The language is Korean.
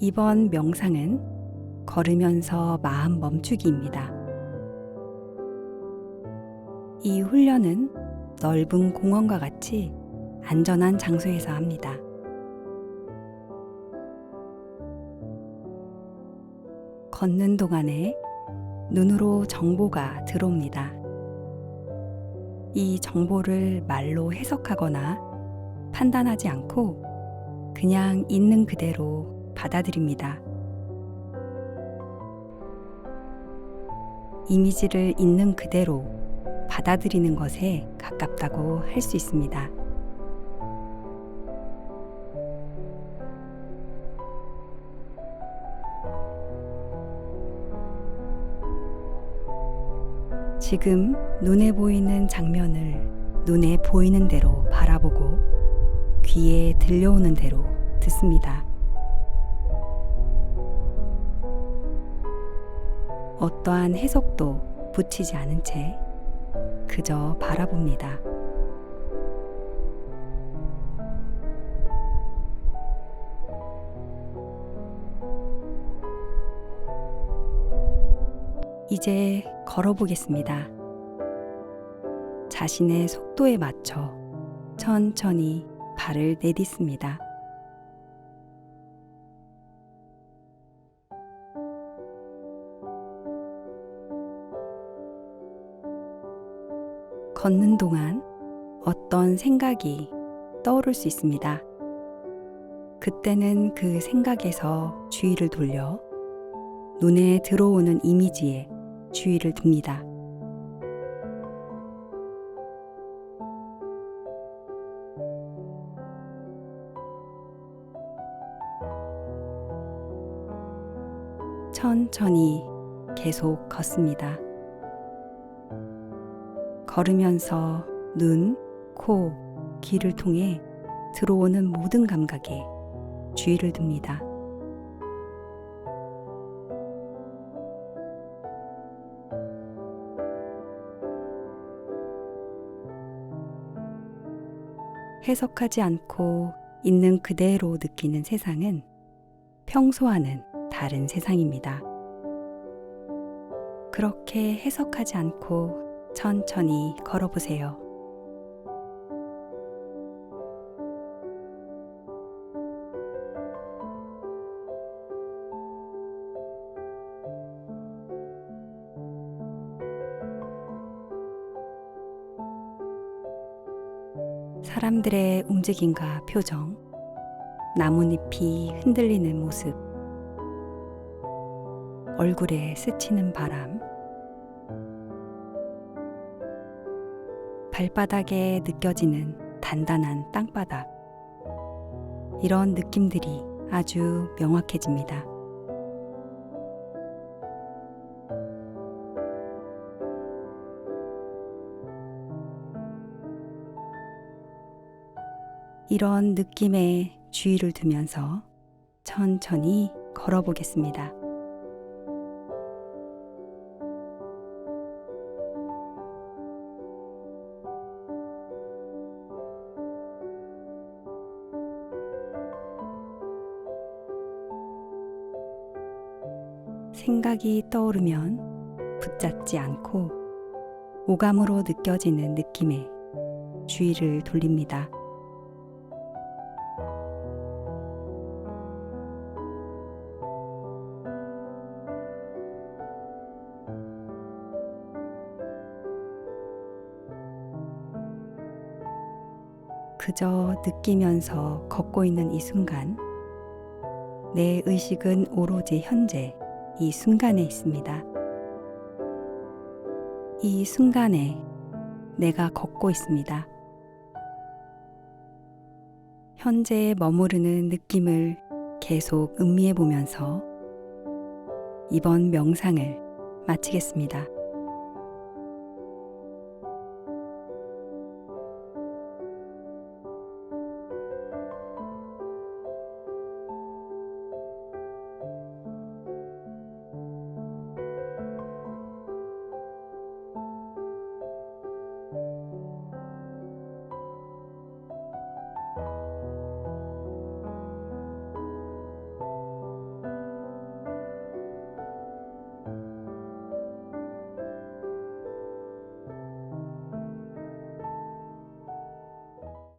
이번 명상은 걸으면서 마음 멈추기입니다. 이 훈련은 넓은 공원과 같이 안전한 장소에서 합니다. 걷는 동안에 눈으로 정보가 들어옵니다. 이 정보를 말로 해석하거나 판단하지 않고 그냥 있는 그대로 받아들입니다. 이미지를 있는 그대로 받아들이는 것에 가깝다고 할 수 있습니다. 지금 눈에 보이는 장면을 눈에 보이는 대로 바라보고 귀에 들려오는 대로 듣습니다. 어떠한 해석도 붙이지 않은 채 그저 바라봅니다. 이제 걸어보겠습니다. 자신의 속도에 맞춰 천천히 발을 내딛습니다. 걷는 동안 어떤 생각이 떠오를 수 있습니다. 그때는 그 생각에서 주의를 돌려 눈에 들어오는 이미지에 주의를 둡니다. 천천히 계속 걷습니다. 걸으면서 눈, 코, 귀를 통해 들어오는 모든 감각에 주의를 둡니다. 해석하지 않고 있는 그대로 느끼는 세상은 평소와는 다른 세상입니다. 그렇게 해석하지 않고 천천히 걸어보세요. 사람들의 움직임과 표정, 나뭇잎이 흔들리는 모습, 얼굴에 스치는 바람, 발바닥에 느껴지는 단단한 땅바닥, 이런 느낌들이 아주 명확해집니다. 이런 느낌에 주의를 두면서 천천히 걸어보겠습니다. 생각이 떠오르면 붙잡지 않고 오감으로 느껴지는 느낌에 주의를 돌립니다. 그저 느끼면서 걷고 있는 이 순간, 내 의식은 오로지 현재 이 순간에 있습니다. 이 순간에 내가 걷고 있습니다. 현재에 머무르는 느낌을 계속 음미해 보면서 이번 명상을 마치겠습니다.